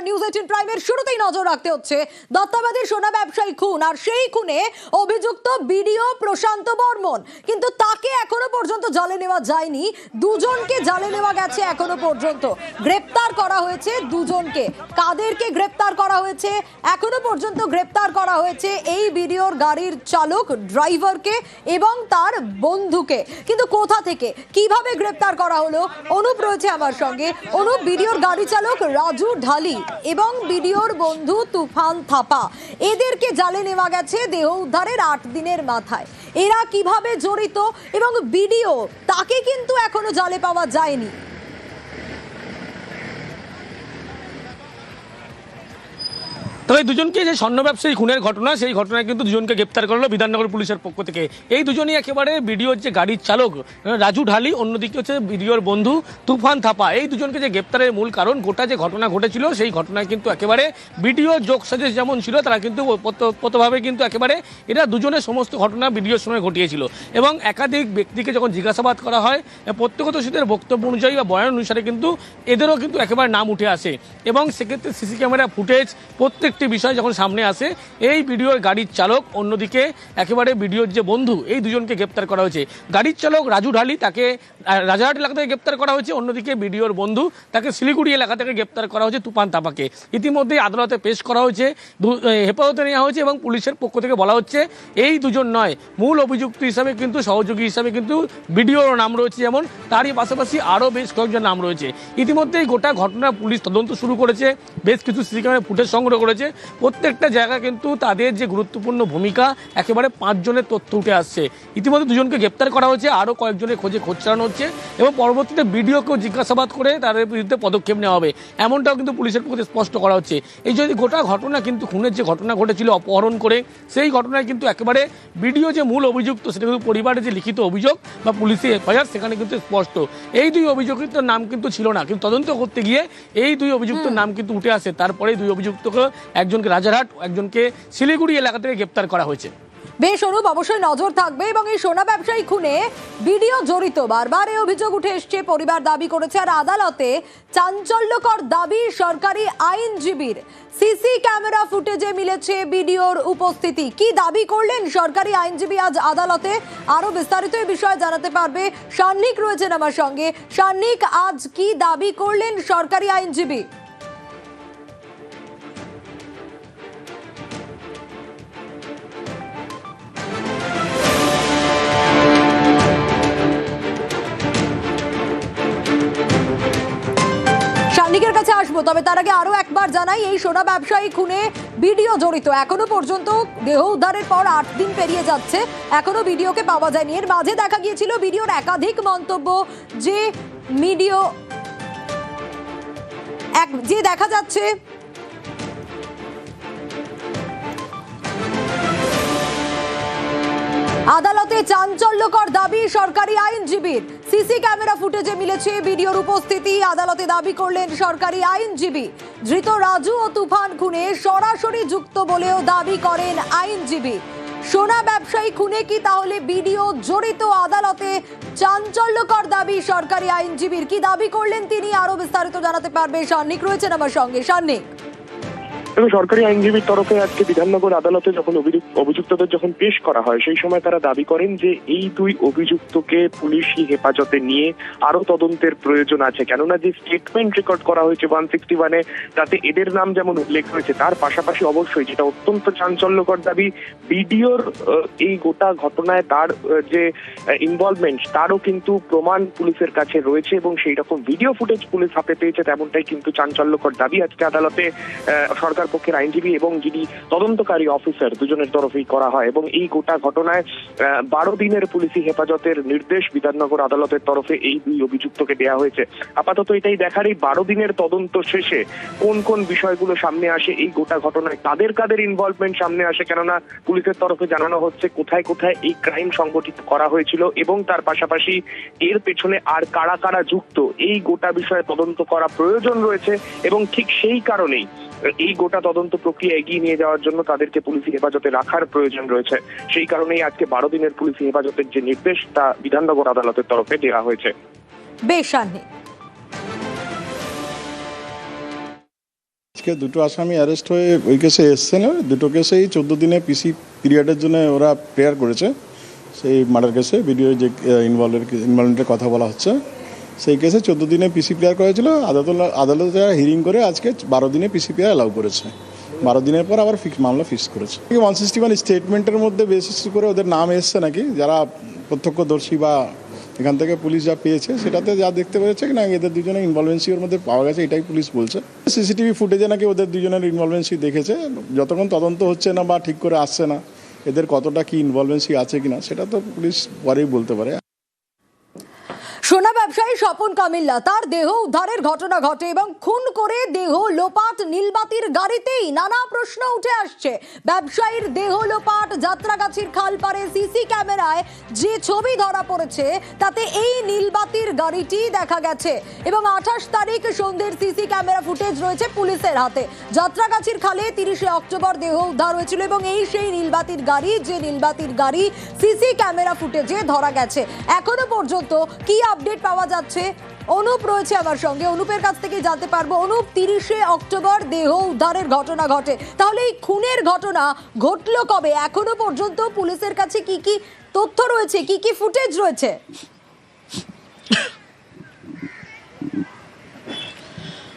নমস্কার news eighteen প্রাইমের শুরুতেই নজর রাখতে হচ্ছে। দত্তাবাদী সোনা ব্যবসায়ী খুন, আর সেই খুনে অভিযুক্ত বিডিও প্রশান্ত বর্মন। কিন্তু তাকে এখনও পর্যন্ত জালে নেওয়া যায়নি। দুজনকে জালে নেওয়া গেছে এখনও পর্যন্ত। গ্রেপ্তার করা হয়েছে দুজনকে। কাদেরকে গ্রেপ্তার করা হয়েছে? এখনও পর্যন্ত গ্রেপ্তার করা হয়েছে এই বিডিওর গাড়ির চালক, ড্রাইভারকে এবং তার বন্ধুকে। কিন্তু কোথা থেকে? কীভাবে গ্রেপ্তার করা হলো? অনুপ রয়েছে আমার সঙ্গে। অনুপ, বিডিওর গাড়ি চালক রাজু ঢালি। এবং বিডিওর বন্ধু তুফান থাপা। এদেরকে জালে নেওয়া গেছে দেহ উদ্ধারের আট দিনের মাথায়। এরা কীভাবে জড়িত এবং বিডিও, তাকে কিন্তু এখনও জালে পাওয়া যায়নি। তবে দুজনকে যে স্বর্ণ ব্যবসায়ী খুনের ঘটনা, সেই ঘটনায় কিন্তু দুজনকে গ্রেপ্তার করল বিধাননগর পুলিশের পক্ষ থেকে। এই দুজনই একেবারে বিডিওর যে গাড়ির চালক, রাজু ঢালি, অন্যদিকে হচ্ছে বিডিওর বন্ধু তুফান থাপা। এই দুজনকে যে গ্রেপ্তারের মূল কারণ, গোটা যে ঘটনা ঘটেছিল, সেই ঘটনায় কিন্তু একেবারে বিডিও যোগ সাজেশ যেমন ছিল, তারা কিন্তু প্রতভাবে কিন্তু একেবারে এরা দুজনের সমস্ত ঘটনা বিডিওর সময় ঘটিয়েছিল। এবং একাধিক ব্যক্তিকে যখন জিজ্ঞাসাবাদ করা হয়, প্রত্যক্ষদর্শীদের বক্তব্য অনুযায়ী বা বয়ান অনুসারে কিন্তু এদেরও কিন্তু একেবারে নাম উঠে আসে। এবং সেক্ষেত্রে সিসি ক্যামেরা ফুটেজ প্রত্যেকটি বিষয় যখন সামনে আসে, এই ভিডিওর গাড়ির চালক, অন্যদিকে একেবারে ভিডিওর যে বন্ধু, এই দুজনকে গ্রেপ্তার করা হয়েছে। গাড়ির চালক রাজু ঢালি তাকে রাজারহাট এলাকা থেকে গ্রেপ্তার করা হয়েছে, অন্যদিকে ভিডিওর বন্ধু তাকে শিলিগুড়ি এলাকা থেকে গ্রেপ্তার করা হয়েছে, তুফান তাপাকে। ইতিমধ্যেই আদালতে পেশ করা হয়েছে হেফাজতে নেওয়া হয়েছে এবং পুলিশের পক্ষ থেকে বলা হচ্ছে, এই দুজন নয়, মূল অভিযুক্ত হিসাবে কিন্তু, সহযোগী হিসাবে কিন্তু ভিডিওর নাম রয়েছে যেমন, তারই পাশাপাশি আরও বেশ কয়েকজন নাম রয়েছে। ইতিমধ্যেই গোটা ঘটনা পুলিশ তদন্ত শুরু করেছে, বেশ কিছু সিসি ক্যামেরা ফুটেজ সংগ্রহ করেছে প্রত্যেকটা জায়গা কিন্তু তাদের যে গুরুত্বপূর্ণ ভূমিকা একেবারে পাঁচজনের তথ্য উঠে আসছে। ইতিমধ্যে দুজনকে গ্রেপ্তার করা হয়েছে আরও কয়েকজনের খোঁজে খোঁজ চালানো হচ্ছে এবং পরবর্তীতে ভিডিওকেও জিজ্ঞাসাবাদ করে তাদের বিরুদ্ধে পদক্ষেপ নেওয়া হবে। এমনটাও কিন্তু পুলিশের পক্ষে স্পষ্ট করা হচ্ছে। এই যদি গোটা ঘটনা কিন্তু খুনের যে ঘটনা ঘটেছিল অপহরণ করে সেই ঘটনায় কিন্তু একেবারে ভিডিও যে মূল অভিযুক্ত সেটা কিন্তু পরিবারের যে লিখিত অভিযোগ বা পুলিশি এফআইআর সেখানে কিন্তু স্পষ্ট। এই দুই অভিযুক্তের নাম কিন্তু ছিল না কিন্তু তদন্ত করতে গিয়ে এই দুই অভিযুক্তের নাম কিন্তু উঠে আসে। তারপরে দুই অভিযুক্তকে একজনকে রাজারহাট একজনকে শিলিগুড়ি এলাকা থেকে গ্রেপ্তার করা হয়েছে। বেশ অনুপ অবশ্যই নজর থাকবে এবং এই সোনা ব্যবসায়ী খুনে ভিডিও জড়িত। বারবার এই অভিযোগ উঠে এসছে, পরিবার দাবি করেছে আর আদালতে চাঞ্চল্যকর দাবি সরকারি আইনজীবীর। সিসি ক্যামেরা ফুটেজে মিলেছে ভিডিওর উপস্থিতি। কি দাবি করলেন সরকারি আইনজীবী? আজ আদালতে আরও বিস্তারিত এই বিষয়ে জানাতে পারবে সান্নিক রয়েছেন আমার সঙ্গে। সান্নিক, আজ কি দাবি করলেন সরকারি আইনজীবী? আসব। তবে তার আগে আরও একবার জানাই, এই সোনা ব্যবসায়ী খুনে ভিডিও জড়িত। এখনও পর্যন্ত দেহ উদ্ধারের পর আট দিন পেরিয়ে যাচ্ছে। এখনও ভিডিওকে পাওয়া যায়নি। এর মাঝে দেখা গিয়েছিল ভিডিওর একাধিক মন্তব্য যে ভিডিও এক যে দেখা যাচ্ছে আদালতে চাঞ্চল্যকর দাবি সরকারি আইনজীবীর। সিসি ক্যামেরা ফুটেজে মিলেছে ভিডিওর উপস্থিতি। আদালতে দাবি করলেন সরকারি আইনজীবী। ধৃত রাজু ও তুফান খুনে সরাসরি যুক্ত বলেও দাবি করেন আইনজীবী। সোনা ব্যবসায়ী খুনে কি তাহলে ভিডিও জড়িত আদালতে? চাঞ্চল্যকর দাবি সরকারি আইনজীবীর। কি দাবি করলেন তিনি আরও বিস্তারিত জানাতে পারবে সান্নিক। রয়েছেন আমার সঙ্গে সান্নিক। এবং সরকারি আইনজীবীর তরফে আজকে বিধাননগর আদালতে যখন অভিযুক্তদের যখন পেশ করা হয়, সেই সময় তারা দাবি করেন যে এই দুই অভিযুক্তকে পুলিশি হেফাজতে নিয়ে আরও তদন্তের প্রয়োজন আছে। কেননা যে স্টেটমেন্ট রেকর্ড করা হয়েছে ওয়ান সিক্সটি ওয়ানে তাতে এদের নাম যেমন উল্লেখ হয়েছে তার পাশাপাশি অবশ্যই যেটা অত্যন্ত চাঞ্চল্যকর দাবি, বিডিওর এই গোটা ঘটনায় তার যে ইনভলভমেন্ট তারও কিন্তু প্রমাণ পুলিশের কাছে রয়েছে এবং সেই রকম ভিডিও ফুটেজ পুলিশ হাতে পেয়েছে, তেমনটাই কিন্তু চাঞ্চল্যকর দাবি আজকে আদালতে সরকার পক্ষের আইনজীবী এবং যিনি তদন্তকারী অফিসার দুজনের তরফেই করা হয় এবং এই গোটা ঘটনায় বারো দিনের পুলিশি হেফাজতের নির্দেশ বিধাননগর আদালতের তরফে এই দুই অভিযুক্তকে দেওয়া হয়েছে। আপাতত এটাই দেখার এই বারো দিনের তদন্ত শেষে কোন কোন বিষয়গুলো সামনে আসে, এই গোটা ঘটনায় কাদের কাদের ইনভলভমেন্ট সামনে আসে, কেননা পুলিশের তরফে জানানো হচ্ছে কোথায় কোথায় এই ক্রাইম সংগঠিত করা হয়েছিল এবং তার পাশাপাশি এর পেছনে আর কারা কারা যুক্ত, এই গোটা বিষয়ে তদন্ত করা প্রয়োজন রয়েছে এবং ঠিক সেই কারণেই এই গোটা তদন্ত প্রক্রিয়া এগিয়ে নিয়ে যাওয়ার জন্য তাদেরকে পুলিশি হেফাজতে রাখার প্রয়োজন রয়েছে। সেই কারণেই আজকে বারো দিনের পুলিশি হেফাজতের যে নির্দেশ তা বিধাননগর আদালতের তরফে দেওয়া হয়েছে। বেশ আজকে দুটো আসামি অ্যারেস্ট হয়ে ওই কেসে এসছেন দুটো কেসেই চোদ্দ দিনে পিসি পিরিয়ডের জন্য ওরা প্রেয়ার করেছে। সেই মার্ডার কেসে ভিডিও যে ইনভলভের ইনভলভমেন্টের কথা বলা হচ্ছে। সেই কেসে চোদ্দ দিনে পিসি প্লেয়ার করেছিল। আদালত আদালতে হিরিং করে আজকে বারো দিনে পিসি প্লেয়ার অ্যালাউ করেছে। বারো দিনের পর আবার ফিক্স মামলা ফিক্স করেছে। ওয়ান সিক্সটি ওয়ান স্টেটমেন্টের মধ্যে বেসিস করে ওদের নাম এসছে নাকি? যারা প্রত্যক্ষদর্শী বা এখান থেকে পুলিশ যা পেয়েছে, সেটাতে যা দেখতে পেরেছে কি না, এদের দুজনের ইনভলভেন্সি ওর মধ্যে পাওয়া গেছে, এটাই পুলিশ বলছে। সিসিটিভি ফুটেজে নাকি ওদের দুজনের ইনভলভেন্সি দেখেছে। যতক্ষণ তদন্ত হচ্ছে না বা ঠিক করে আসছে না, এদের কতটা কি ইনভলভেন্সি আছে কিনা সেটা তো পুলিশ পরেই বলতে পারে। সোনা ব্যবসায়ী স্বপন কামিল্লা, তার দেহ উদ্ধারের ঘটনা ঘটে এবং খুন করে দেহ লোপাট নীলবাতির গাড়িতেই নানা প্রশ্ন উঠে আসছে। ব্যবসায়ীর দেহ লোপাট যাত্রাগাছির খাল পারে সিসি ক্যামেরায় যে ছবি ধরা পড়েছে, তাতে এই নীলবাতির গাড়িটি দেখা গেছে এবং আঠাশ তারিখ সন্ধ্যের সিসি ক্যামেরা ফুটেজ রয়েছে পুলিশের হাতে। যাত্রাগাছির খালে তিরিশে অক্টোবর দেহ উদ্ধার হয়েছিল এবং এই সেই নীলবাতির গাড়ি, যে নীলবাতির গাড়ি সিসি ক্যামেরা ফুটেজে ধরা গেছে। এখনও পর্যন্ত কি আপডেট পাওয়া যাচ্ছে। অনুপ রয়েছে আমার সঙ্গে। অনুপের কাছ থেকে জানতে পারব। অনুপ, তিরিশে অক্টোবর দেহ উদ্ধারের ঘটনা ঘটে। তাহলে এই খুনের ঘটনা ঘটলো কবে? এখনও পর্যন্ত পুলিশের কাছে কি কি তথ্য রয়েছে? কি কি ফুটেজ রয়েছে?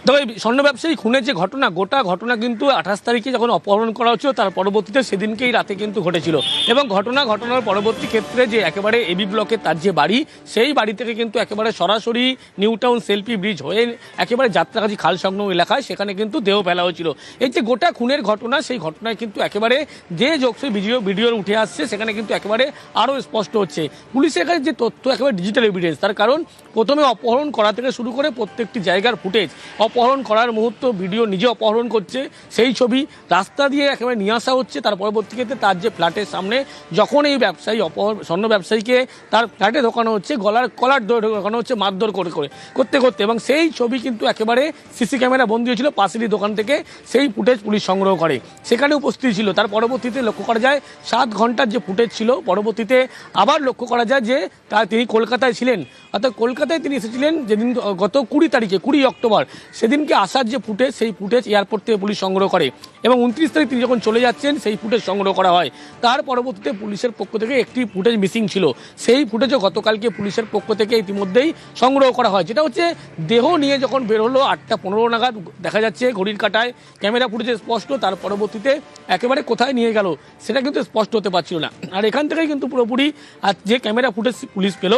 তবে স্বর্ণ ব্যবসায়ী খুনের যে ঘটনা, গোটা ঘটনা কিন্তু আঠাশ তারিখে যখন অপহরণ করা হচ্ছিল, তার পরবর্তীতে সেদিনকেই রাতে কিন্তু ঘটেছিল। এবং ঘটনা ঘটনার পরবর্তী ক্ষেত্রে যে একেবারে এবি ব্লকে তার যে বাড়ি, সেই বাড়ি থেকে কিন্তু একেবারে সরাসরি নিউ টাউন সেলফি ব্রিজ হয়ে একেবারে যাত্রাকাছি খাল সংলগ্ন এলাকায় সেখানে কিন্তু দেহ ফেলা হয়েছিল। এই যে গোটা খুনের ঘটনা, সেই ঘটনায় কিন্তু একেবারে যে যোগসই ভিডিও ভিডিও উঠে আসছে, সেখানে কিন্তু একেবারে আরও স্পষ্ট হচ্ছে। পুলিশের কাছে যে তথ্য একেবারে ডিজিটাল এভিডেন্স তার কারণ প্রথমে অপহরণ করা থেকে শুরু করে প্রত্যেকটি জায়গার ফুটেজ অপহরণ করার মুহূর্ত, ভিডিও নিজে অপহরণ করছে, সেই ছবি রাস্তা দিয়ে একেবারে নিয়ে আসা হচ্ছে। তার পরবর্তী ক্ষেত্রে তার যে ফ্ল্যাটের সামনে যখন এই ব্যবসায়ী অপহর স্বর্ণ ব্যবসায়ীকে তার ফ্ল্যাটে ঢোকানো হচ্ছে, গলার কলার ঢোকানো হচ্ছে মারধর করে করে, করতে করতে এবং সেই ছবি কিন্তু একেবারে সিসি ক্যামেরা বন্দী হয়েছিল পাশেরই দোকান থেকে, সেই ফুটেজ পুলিশ সংগ্রহ করে। সেখানে উপস্থিত ছিল। তার পরবর্তীতে লক্ষ্য করা যায়, সাত ঘণ্টার যে ফুটেজ ছিল, পরবর্তীতে আবার লক্ষ্য করা যায় যে তার তিনি কলকাতায় ছিলেন। অর্থাৎ কলকাতায় তিনি এসেছিলেন যেদিন, গত কুড়ি তারিখে, কুড়ি অক্টোবর। সেদিনকে আসার যে ফুটেজ, সেই ফুটেজ এয়ারপোর্ট থেকে পুলিশ সংগ্রহ করে এবং উনত্রিশ তারিখ তিনি যখন চলে যাচ্ছেন, সেই ফুটেজ সংগ্রহ করা হয়। তার পরবর্তীতে পুলিশের পক্ষ থেকে একটি ফুটেজ মিসিং ছিল। সেই ফুটেজও গতকালকে পুলিশের পক্ষ থেকে ইতিমধ্যেই সংগ্রহ করা হয়। যেটা হচ্ছে, দেহ নিয়ে যখন বের হলো আটটা পনেরো নাগাদ, দেখা যাচ্ছে ঘড়ির কাটায়, ক্যামেরা ফুটেজে স্পষ্ট, তার পরবর্তীতে একেবারে কোথায় নিয়ে গেল, সেটা কিন্তু স্পষ্ট হতে পারছিল না। আর এখান থেকেই কিন্তু পুরোপুরি আর যে ক্যামেরা ফুটেজ পুলিশ পেল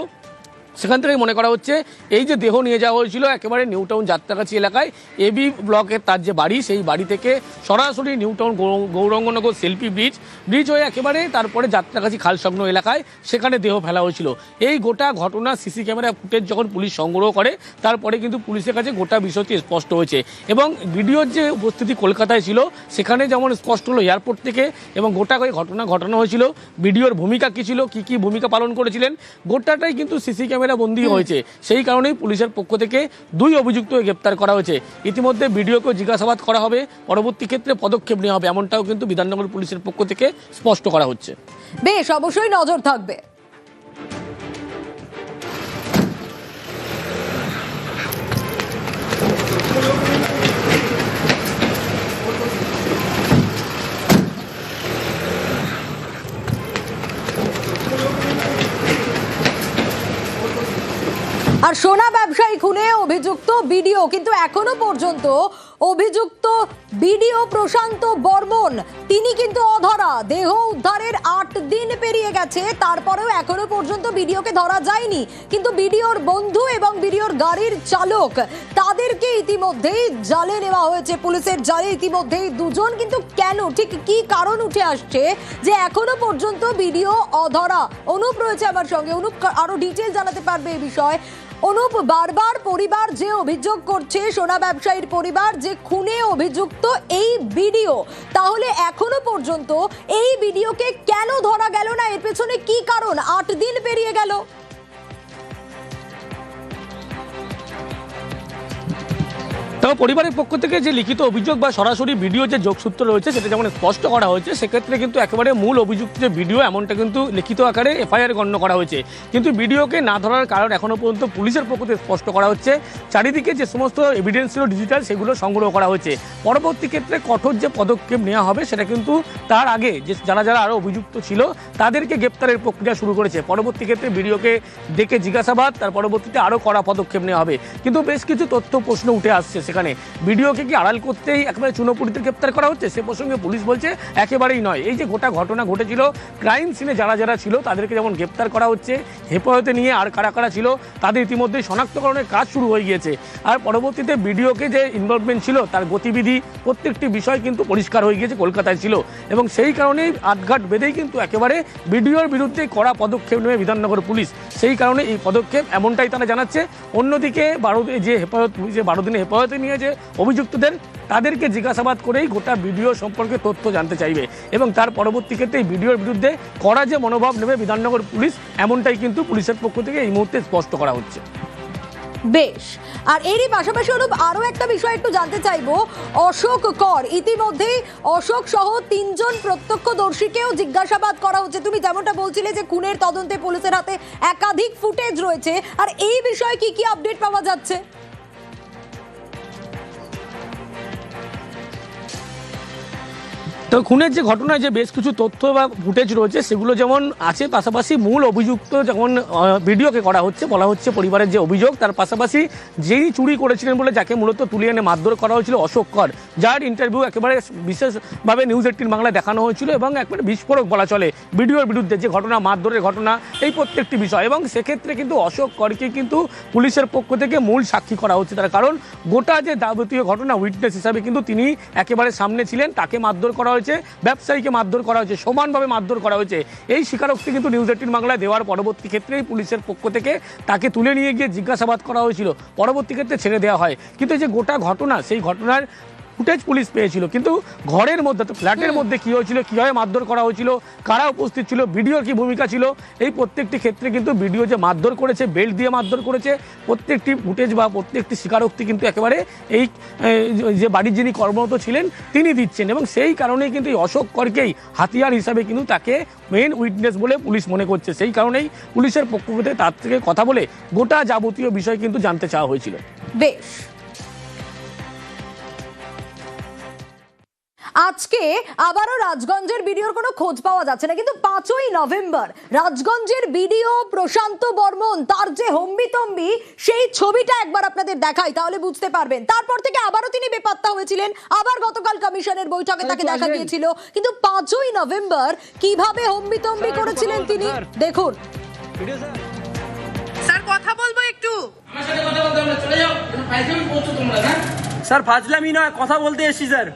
সেখান থেকেই মনে করা হচ্ছে, এই যে দেহ নিয়ে যাওয়া হয়েছিল একেবারে নিউ টাউন যাত্রাগাছি এলাকায়, এবি ব্লকের তার যে বাড়ি, সেই বাড়ি থেকে সরাসরি New Town Gouranganagar selfie bridge bridge হয়ে একেবারে তারপরে যাত্রাগাছি খাল সংলগ্ন এলাকায় সেখানে দেহ ফেলা হয়েছিল। এই গোটা ঘটনা সিসি ক্যামেরা ফুটেজ যখন পুলিশ সংগ্রহ করে, তারপরে কিন্তু পুলিশের কাছে গোটা বিষয়টি স্পষ্ট হয়েছে এবং ভিডিওর যে উপস্থিতি কলকাতায় ছিল, সেখানে যেমন স্পষ্ট হলো এয়ারপোর্ট থেকে এবং গোটা ঘটনা ঘটানো হয়েছিল ভিডিওর ভূমিকা কী ছিল, কী কী ভূমিকা পালন করেছিলেন, গোটাটাই কিন্তু সিসি ক্যামেরা বন্দী হয়েছে। সেই কারণেই পুলিশের পক্ষ থেকে দুই অভিযুক্ত গ্রেপ্তার করা হয়েছে। ইতিমধ্যে ভিডিওকেও জিজ্ঞাসাবাদ করা হবে। পরবর্তী ক্ষেত্রে পদক্ষেপ নেওয়া হবে। এমনটাও কিন্তু বিধাননগর পুলিশের পক্ষ থেকে স্পষ্ট করা হচ্ছে। বেশ অবশ্যই নজর থাকবে। বিডিও, কিন্তু এখনও পর্যন্ত অভিযুক্ত বিডিও প্রশান্ত বর্মন, তিনি কিন্তু অধরা। দেহ উদ্ধারের আট দিন পেরিয়ে গেছে, তারপরেও এখনও পর্যন্ত বিডিওকে ধরা যায়নি। কিন্তু বিডিওর বন্ধু এবং বিডিওর গাড়ির চালক, তাদেরকে ইতিমধ্যেই জালে নেওয়া হয়েছে। পুলিশের জালে ইতিমধ্যেই দুজন, কিন্তু কেন? ঠিক কি কারণ উঠে আসছে যে এখনও পর্যন্ত বিডিও অধরা? অনুপ রয়েছে আমার সঙ্গে। অনুপ, আরও ডিটেল জানাতে পারবে এই বিষয়। অনুপ বারবার পরিবার যে অভিযোগ করছে, সোনা ব্যবসায়ীর পরিবার যে খুনে অভিযুক্ত এই ভিডিও তাহলে এখনও পর্যন্ত এই ভিডিওকে কেন ধরা গেল না? এর পেছনে কি কারণ? আট দিন পেরিয়ে গেল। তবে পরিবারের পক্ষ থেকে যে লিখিত অভিযোগ বা সরাসরি ভিডিও যে যোগসূত্র রয়েছে, সেটা যেমন স্পষ্ট করা হয়েছে, সেক্ষেত্রে কিন্তু একেবারে মূল অভিযুক্ত যে ভিডিও, এমনটা কিন্তু লিখিত আকারে এফআইআর গণ্য করা হয়েছে। কিন্তু ভিডিওকে না ধরার কারণ এখনও পর্যন্ত পুলিশের পক্ষ থেকে স্পষ্ট করা হচ্ছে। চারিদিকে যে সমস্ত এভিডেন্স ছিল ডিজিটাল সেগুলো সংগ্রহ করা হয়েছে। পরবর্তী ক্ষেত্রে কঠোর যে পদক্ষেপ নেওয়া হবে, সেটা কিন্তু তার আগে যে যারা যারা আরও অভিযুক্ত ছিল, তাদেরকে গ্রেপ্তারের প্রক্রিয়া শুরু করেছে। পরবর্তী ক্ষেত্রে ভিডিওকে ডেকে জিজ্ঞাসাবাদ, তার পরবর্তীতে আরও কড়া পদক্ষেপ নেওয়া হবে। কিন্তু বেশ কিছু তথ্য প্রশ্ন উঠে আসছে সেখানে। ভিডিওকে কি আড়াল করতেই একেবারে চুনোপুরিতে গ্রেপ্তার করা হচ্ছে? সে প্রসঙ্গে পুলিশ বলছে, একেবারেই নয়। এই যে গোটা ঘটনা ঘটেছিল, ক্রাইম সিনে যারা যারা ছিল, তাদেরকে যেমন গ্রেপ্তার করা হচ্ছে, হেফাজতে নিয়ে আর কারা কারা ছিল, তাদের ইতিমধ্যে শনাক্তকরণের কাজ শুরু হয়ে গিয়েছে। আর পরবর্তীতে ভিডিওকে যে ইনভলভমেন্ট ছিল, তার গতিবিধি, প্রত্যেকটি বিষয় কিন্তু পরিষ্কার হয়ে গিয়েছে, কলকাতায় ছিল। এবং সেই কারণেই আটঘাট বেঁধেই কিন্তু একেবারে ভিডিওর বিরুদ্ধে কড়া পদক্ষেপ নেবে বিধাননগর পুলিশ। সেই কারণে এই পদক্ষেপ এমনটাই তারা জানাচ্ছে। অন্যদিকে বারো যে হেফাজত যে বারো দিনে হেফাজতে নিয়ে যে অভিযুক্তদের তাদেরকে জিজ্ঞাসাবাদ করেই গোটা ভিডিও সম্পর্কে তথ্য জানতে চাইবে। এবং তার পরবর্তী ক্ষেত্রে এই ভিডিওর বিরুদ্ধে কড়া যে মনোভাব নেবে বিধাননগর পুলিশ, এমনটাই কিন্তু পুলিশের পক্ষ থেকে এই মুহূর্তে স্পষ্ট করা হচ্ছে। বেশ, আর এরই পাশাপাশি অনুপ আরও একটা বিষয় একটু জানতে চাইব। অশোক কর, ইতিমধ্যেই অশোক সহ তিনজন প্রত্যক্ষদর্শীকেও জিজ্ঞাসাবাদ করা হচ্ছে। তুমি যেমনটা বলছিলে যে খুনের তদন্তে পুলিশের হাতে একাধিক ফুটেজ রয়েছে, আর এই বিষয়ে কি কি আপডেট পাওয়া যাচ্ছে? তো খুনের যে ঘটনায় যে বেশ কিছু তথ্য বা ফুটেজ রয়েছে, সেগুলো যেমন আছে, পাশাপাশি মূল অভিযুক্ত যেমন ভিডিওকে করা হচ্ছে, বলা হচ্ছে পরিবারের যে অভিযোগ, তার পাশাপাশি যেই চুরি করেছিলেন বলে যাকে মূলত তুলে এনে মারধর করা হয়েছিল অশোক কর, যার ইন্টারভিউ একেবারে বিশেষভাবে নিউজ এইটিন বাংলায় দেখানো হয়েছিল এবং একবারে বিস্ফোরক বলা চলে। ভিডিওর বিরুদ্ধে যে ঘটনা, মারধরের ঘটনা, এই প্রত্যেকটি বিষয়। এবং সেক্ষেত্রে কিন্তু অশোক করকে কিন্তু পুলিশের পক্ষ থেকে মূল সাক্ষী করা হচ্ছে তার। কারণ গোটা যে যাবতীয় ঘটনা উইটনেস হিসাবে কিন্তু তিনি একেবারে সামনে ছিলেন, তাকে মারধর করা হয়েছে, ব্যবসায়ীকে মারধর করা হয়েছে, সমানভাবে মারধর করা হয়েছে। এই স্বীকারোক্তি কিন্তু নিউজ এইটিন বাংলায় দেওয়ার পরবর্তী ক্ষেত্রেই পুলিশের পক্ষ থেকে তাকে তুলে নিয়ে গিয়ে জিজ্ঞাসাবাদ করা হয়েছিল। পরবর্তী ক্ষেত্রে ছেড়ে দেওয়া হয়। কিন্তু এই যে গোটা ঘটনা, সেই ঘটনার ফুটেজ পুলিশ পেয়েছিল। কিন্তু ঘরের মধ্যে তো ফ্ল্যাটের মধ্যে কি হয়েছিল কীভাবে মারধর করা হয়েছিল কারা উপস্থিত ছিল ভিডিওর কি ভূমিকা ছিল এই প্রত্যেকটি ক্ষেত্রে কিন্তু ভিডিও যে মারধর করেছে বেল্ট দিয়ে মারধর করেছে প্রত্যেকটি ফুটেজ বা প্রত্যেকটি স্বীকারোক্তি কিন্তু একেবারে এই এই যে বাড়ির যিনি কর্মরত ছিলেন তিনি দিচ্ছেন এবং সেই কারণেই কিন্তু এই অশোক করকেই হাতিয়ার হিসাবে কিন্তু তাকে মেন উইটনেস বলে পুলিশ মনে করছে। সেই কারণেই পুলিশের পক্ষ থেকে তার থেকে কথা বলে গোটা যাবতীয় বিষয় কিন্তু জানতে চাওয়া হয়েছিল। বেশ। আজকে আবারও রাজগঞ্জের বিডিওর কোনো খোঁজ পাওয়া যাচ্ছে না কিন্তু পাঁচই নভেম্বর রাজগঞ্জের বিডিও প্রশান্ত বর্মন তার যে হম্বিতম্বি সেই ছবিটা একবার আপনাদের দেখাই তাহলে বুঝতে পারবেন। তারপর থেকে আবারও তিনি বেপাত্তা হয়েছিলেন আবার গতকাল কমিশনের বৈঠকে তাকে দেখা গিয়েছিল কিন্তু পাঁচই নভেম্বর কীভাবে হম্বিতম্বি করেছিলেন তিনি দেখুন। স্যার। কথা বলব একটু? স্যার ফাজলামি নয় কথা বলতে এসছি স্যার।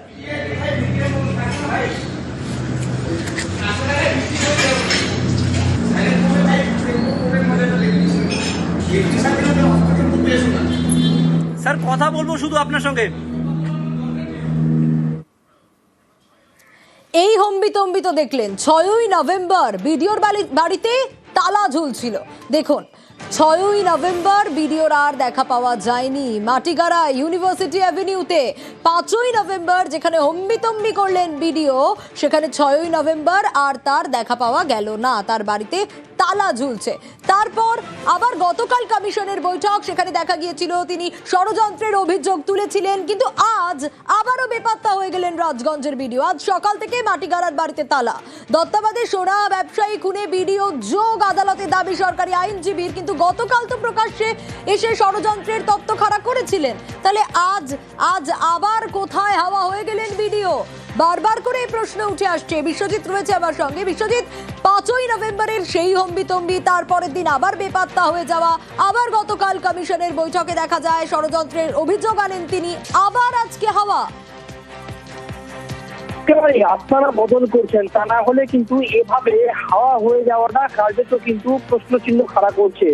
স্যার কথা বলব শুধু আপনার সঙ্গে। এই হম্বিতম্বিত দেখলেন ছয়ই নভেম্বর বিডিওর বাড়ি- বাড়িতে তালা ঝুলছিল। দেখুন, ছয়ই নভেম্বর বিডিওর আর দেখা পাওয়া যায়নি। মাটিগাড়া ইউনিভার্সিটি অ্যাভিনিউতে পাঁচই নভেম্বর যেখানে হম্বিতম্বি করলেন ভিডিও সেখানে ছয়ই নভেম্বর আর তার দেখা পাওয়া গেল না। তার বাড়িতে তালা ঝুলছে। তারপর আবার গতকাল কমিশনের বৈঠক, সেখানে দেখা গিয়েছিল তিনি ষড়যন্ত্রের অভিযোগ তুলেছিলেন, কিন্তু আজ আবারও বেপাত্তা হয়ে গেলেন রাজগঞ্জের বিডিও। আজ সকাল থেকে মাটিগাড়ার বাড়িতে তালা। দত্তাবাদে সোনা ব্যবসায়ী খুনে বিডিও যোগ আদালতে দাবি, সরকারি আইনজীবীর, কিন্তু গতকাল তো প্রকাশ্যে এসে ষড়যন্ত্রের তত্ত্ব খাড়া করেছিলেন। তাহলে আজ আজ আবার কোথায় হাওয়া হয়ে গেলেন ভিডিও বারবার করে এই প্রশ্ন উঠে আসছে। বিশ্বজিৎ রয়েছে আমার সঙ্গে। বিশ্বজিৎ, পাঁচই নভেম্বরের সেই হম্বিতম্বি, তারপরের দিন আবার বেপাত্তা হয়ে যাওয়া, আবার গতকাল কমিশনের বৈঠকে দেখা যায়, ষড়যন্ত্রের অভিযোগ আনেন তিনি, আবার আজকে হাওয়া। একেবারে আপনারা বদল করছেন, তা না হলে কিন্তু এভাবে হাওয়া হয়ে যাওয়াটা কার্যত কিন্তু প্রশ্ন চিহ্ন খাড়া করছে।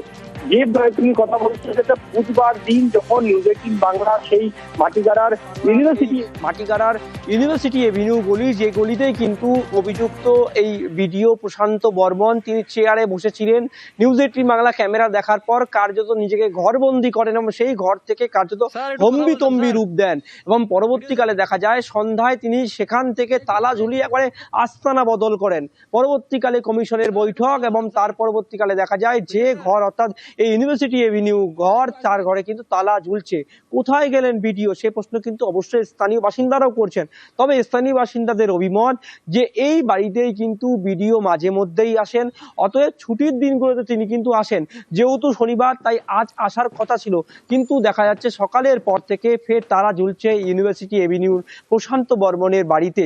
যে তুমি কথা বলছো সেটা বুধবার দিন যখন নিউজ এইটিন বাংলা সেই মাটিগাড়ার ইউনিভার্সিটি মাটিগাড়ার ইউনিভার্সিটি এভিনিউ গলি যে গলিতেই কিন্তু অভিযুক্ত এই ভিডিও প্রশান্ত বর্মন তিনি চেয়ারে বসেছিলেন। নিউজ এইটিন বাংলা ক্যামেরা দেখার পর কার্যত নিজেকে ঘরবন্দি করেন এবং সেই ঘর থেকে কার্যত হম্বি তম্বি রূপ দেন এবং পরবর্তীকালে দেখা যায় সন্ধ্যায় তিনি সেখান থেকে তালা ঝুলিয়ে একবারে আস্তানা বদল করেন। পরবর্তীকালে কমিশনের বৈঠক এবং তার পরবর্তীকালে দেখা যায় যে ঘর অর্থাৎ এই ইউনিভার্সিটি এভিনিউ ঘর তার ঘরে কিন্তু তালা ঝুলছে। কোথায় গেলেন বিডিও? সে প্রশ্ন কিন্তু অবশ্যই স্থানীয় বাসিন্দারাও করছেন। তবে স্থানীয় বাসিন্দাদের অভিমত যে এই বাড়িতেই কিন্তু বিডিও মাঝে মধ্যেই আসেন, অতএব ছুটির দিনগুলোতে তিনি কিন্তু আসেন। যেহেতু শনিবার, তাই আজ আসার কথা ছিল। কিন্তু দেখা যাচ্ছে সকালের পর থেকে ফের তারা ঝুলছে ইউনিভার্সিটি এভিনিউর প্রশান্ত বর্মনের বাড়িতে।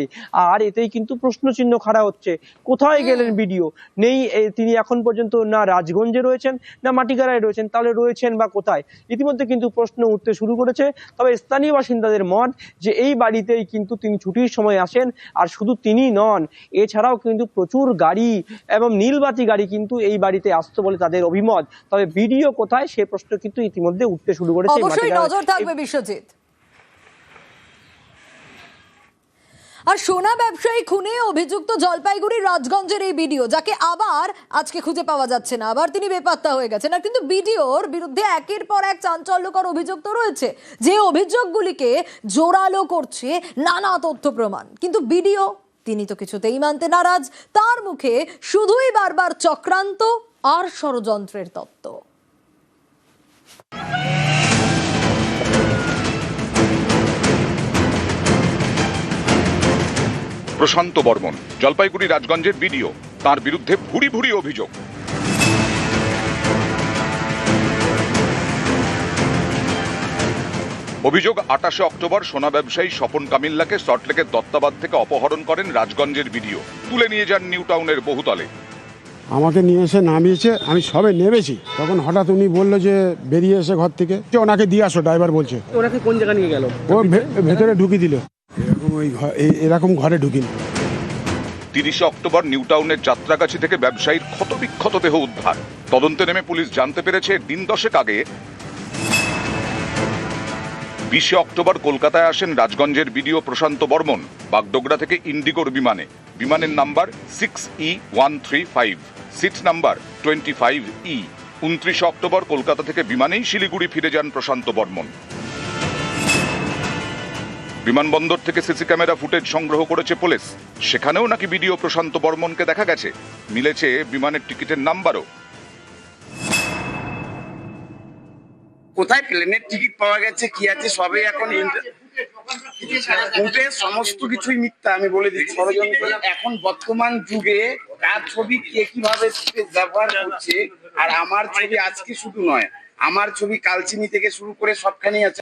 আর এতেই কিন্তু প্রশ্নচিহ্ন খাড়া হচ্ছে। কোথায় গেলেন বিডিও? নেই তিনি এখন পর্যন্ত না রাজগঞ্জে রয়েছেন, না মাটিগাড়ায় রয়েছেন তাহলে রয়েছেন বা কোথায়? ইতিমধ্যে কিন্তু প্রশ্ন উঠতে শুরু করেছে। তবে স্থানীয় বাসিন্দাদের মত যে এই বাড়িতেই কিন্তু তিনি ছুটির সময় আসেন আর শুধু তিনি নন এছাড়াও কিন্তু প্রচুর গাড়ি এবং নীলবাতি গাড়ি কিন্তু এই বাড়িতে আসতো বলে তাদের অভিমত। তবে বিডিও কোথায়? সে প্রশ্ন কিন্তু ইতিমধ্যে উঠতে শুরু করেছে। অবশ্যই নজর থাকবে বিশ্বজিৎ। আর সোনা ব্যবসায়ী খুনে অভিযুক্ত জলপাইগুড়ির রাজগঞ্জের এই ভিডিও যাকে আবার আজকে খুঁজে পাওয়া যাচ্ছে না। আবার তিনি বেপাত্তা হয়ে গেছেন। আর কিন্তু ভিডিওর বিরুদ্ধে একের পর এক চাঞ্চল্যকর অভিযোগ তো রয়েছে, যে অভিযোগগুলিকে জোরালো করছে নানা তথ্য প্রমাণ। কিন্তু ভিডিও তিনি তো কিছুতেই মানতে নারাজ। তার মুখে শুধুই বারবার চক্রান্ত আর ষড়যন্ত্রের তত্ত্ব। প্রশান্ত বর্মন। জলপাইগুড়ি রাজগঞ্জের বিডিও তার বিরুদ্ধে ভুরি ভুরি অভিযোগ। অভিযোগ আটাশে অক্টোবর সোনা ব্যবসায়ী স্বপন কামিল্লাকে সল্টলেকের দত্তাবাদ থেকে অপহরণ করেন রাজগঞ্জের বিডিও। তুলে নিয়ে যান নিউ টাউনের বহুতলে। আমাকে নিয়ে এসে নামিয়েছে আমি সবে নেমেছি। তখন হঠাৎ উনি বলল যে বেরিয়ে এসে ঘর থেকে। যে ওনাকে দিয়ে আসো ড্রাইভার বলছে। ওনাকে কোন জায়গা নিয়ে গেল? ও ভে- ভেতরে ঢুকিয়ে দিল। এরকম ঘরে ঢুকিনি। তিরিশে অক্টোবর নিউ টাউনের যাত্রাগাছি থেকে ব্যবসায়ীর ক্ষতবিক্ষত দেহ উদ্ধার। তদন্তে নেমে পুলিশ জানতে পেরেছে, দিন দশেক আগে বিশে অক্টোবর কলকাতায় আসেন রাজগঞ্জের বিডিও প্রশান্ত বর্মন, বাগডোগরা থেকে ইন্ডিগোর বিমানে। বিমানের number six E one three five seat number twenty five E উনত্রিশে অক্টোবর কলকাতা থেকে বিমানেই শিলিগুড়ি ফিরে যান প্রশান্ত বর্মন। বিমানবন্দর থেকে সিসি ক্যামেরা ফুটেজ সংগ্রহ করেছে পুলিশ। সেখানেও নাকি ভিডিও প্রশান্ত বর্মনকে দেখা গেছে। মিলেছে বিমানের টিকিটের নাম্বারও। কোথায় প্লেনের টিকিট পাওয়া গেছে, কি আছে এখন ফুটেজ সমস্ত কিছুই মিথ্যা, আমি বলে দিচ্ছি। ষড়যন্ত্র এখন বর্তমান যুগে কার ছবি কে কীভাবে ব্যবহার করছে, আর আমার ছবি আজকে শুধু নয়, আমার ছবি কালচিনি থেকে শুরু করে সবখানেই আছে।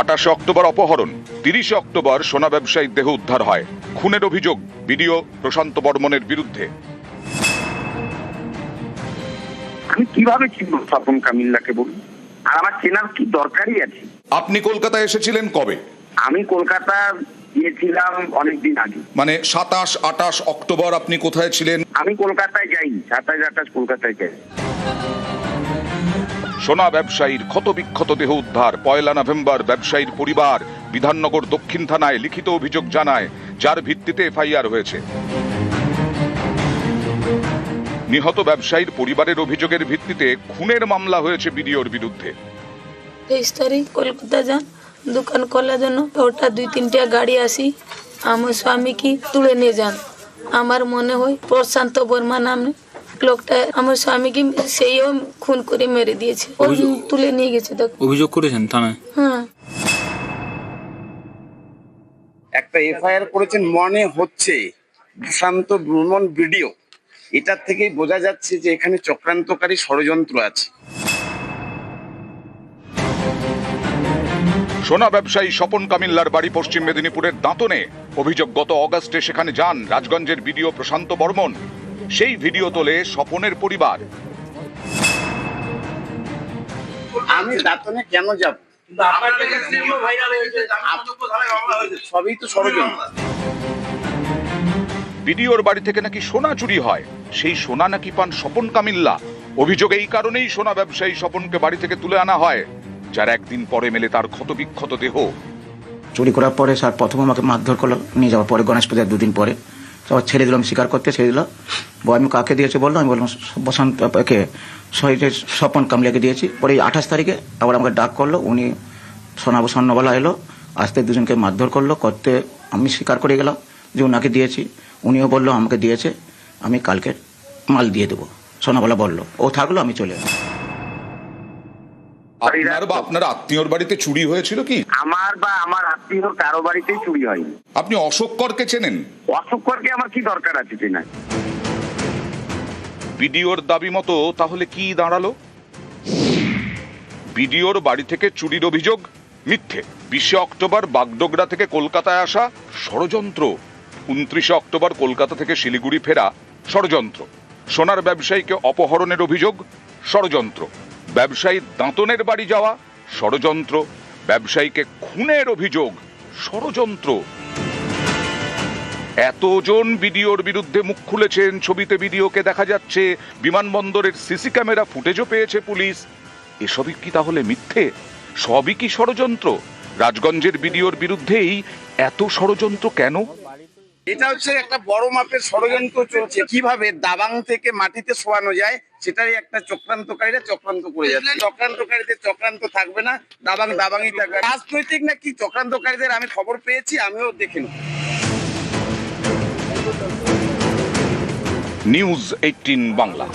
আঠাশে অক্টোবর অপহরণ তিরিশে অক্টোবর সোনা ব্যবসায়ীর দেহ উদ্ধার হয়। খুনের অভিযোগ বিডিও প্রশান্ত বর্মনের বিরুদ্ধে। আমি কীভাবে চিনবো স্বপন কামিল্লাকে বলুন? আর আমার চেনার কি দরকারই আছে? আপনি কলকাতায় এসেছিলেন কবে? আমি কলকাতা গিয়েছিলাম অনেকদিন আগে। মানে সাতাশ আটাশ অক্টোবর আপনি কোথায় ছিলেন? আমি কলকাতায় যাইনি সাতাশ আঠাশ কলকাতায় যাই সোনা ব্যবসায়ীর ক্ষতবিক্ষত দেহ উদ্ধার। পয়লা নভেম্বর ব্যবসায়ীর পরিবার বিধাননগর দক্ষিণ থানায় লিখিত অভিযোগ জানায়, যার ভিত্তিতে এফআইআর হয়েছে। নিহত ব্যবসায়ীর পরিবারের অভিযোগের ভিত্তিতে খুনের মামলা হয়েছে বিডিওর বিরুদ্ধে। তেইশ তারিখ কলকাতা যান, দোকান খোলার জন্য ওটা দুই তিনটা গাড়ি আসি, আমার স্বামীকে তুলে নিয়ে যান? আমার মনে হয় প্রশান্ত বর্মা নামে লোকটা আমার স্বামীকে সেইও খুন করে মেরে দিয়েছে। ও তুলে নিয়ে গেছে দেখো। অভিযোগ করেছেন থানায়? হ্যাঁ। একটা এফআইআর করেছেন মনে হচ্ছে সুশান্ত ভ্রমণ ভিডিও। এটার থেকেই বোঝা যাচ্ছে যে এখানে চক্রান্তকারী ষড়যন্ত্র আছে। সোনা ব্যবসায়ী স্বপন কামিল্লার বাড়ি পশ্চিম মেদিনীপুরের দাঁতনে। অভিযোগ গত অগাস্টে সেখানে যান রাজগঞ্জের ভিডিও প্রশান্ত বর্মন। সেই ভিডিও তোলে স্বপনের পরিবার। আমি দাতনে কেন যাব? সবই তো ষড়যন্ত্র বিডিওর বাড়ি থেকে নাকি সোনা চুরি হয় সেই সোনা নাকি পান স্বপন কামিল্লা। অভিযোগ এই কারণেই সোনা ব্যবসায়ী স্বপনকে বাড়ি থেকে তুলে আনা হয় যার একদিন পরে মেলে তার ক্ষতবিক্ষত দেহ। চুরি করার পরে স্যার প্রথম আমাকে মারধর করল নিয়ে যাওয়ার পরে গণেশ পূজার দুদিন পরে। তারপর ছেড়ে দিলাম স্বীকার করতে ছেড়ে দিল। আমি কাকে দিয়েছে বলল? আমি বললাম, বসন্ত স্বপন কামলিয়াকে দিয়েছি। পরে আঠাশ তারিখে আবার আমাকে ডাক করল, উনি সোনাবু স্বর্ণবালা এলো, আসতে দুজনকে মারধর করল, করতে আমি স্বীকার করে গেলাম যে ওনাকে দিয়েছি। উনিও বলল, আমাকে দিয়েছে, আমি কালকে মাল দিয়ে দেবো। সোনাবালা বলল, ও থাকল, আমি চলে আপনার বা আপনার আত্মীয়র বাড়িতে চুরি হয়েছিল কি? আমার বা আমার আত্মীয় কারও বাড়িতেই চুরি হয়নি। আপনি অশোক করকে চেনেন? করকে আমার কি দরকার আছে চেনা? বিডিওর দাবি মতো তাহলে কি দাঁড়াল? বিডিওর বাড়ি থেকে চুরির অভিযোগ মিথ্যে। বিশে অক্টোবর বাগডোগরা থেকে কলকাতায় আসা ষড়যন্ত্র। উনত্রিশে অক্টোবর কলকাতা থেকে শিলিগুড়ি ফেরা ষড়যন্ত্র। সোনার ব্যবসায়ীকে অপহরণের অভিযোগ ষড়যন্ত্র। ব্যবসায়ী দাঁতনের বাড়ি যাওয়া, ষড়যন্ত্র, ব্যবসায়ীকে খুনের অভিযোগ, ষড়যন্ত্র। এতজন বিডিওর বিরুদ্ধে মুখ খুলেছেন ছবিতে বিডিওকে দেখা যাচ্ছে, বিমানবন্দরের সিসি ক্যামেরা ফুটেজও পেয়েছে পুলিশ। এসবই কি তাহলে মিথ্যে? সবই কি ষড়যন্ত্র? রাজগঞ্জের বিডিওর বিরুদ্ধেই এত ষড়যন্ত্র কেন? এটা হচ্ছে একটা বড় মাপের ষড়যন্ত্র চলছে। কীভাবে দাবাং থেকে মাটিতে শোয়ানো যায় সেটারই একটা চক্রান্তকারীরা চক্রান্ত করে যাচ্ছে। চক্রান্তকারীদের চক্রান্ত থাকবে না দাবাং দাবাংই থাকবে। রাজনৈতিক নাকি চক্রান্তকারীদের আমি খবর পেয়েছি আমিও দেখিনি। News Eighteen Bangla.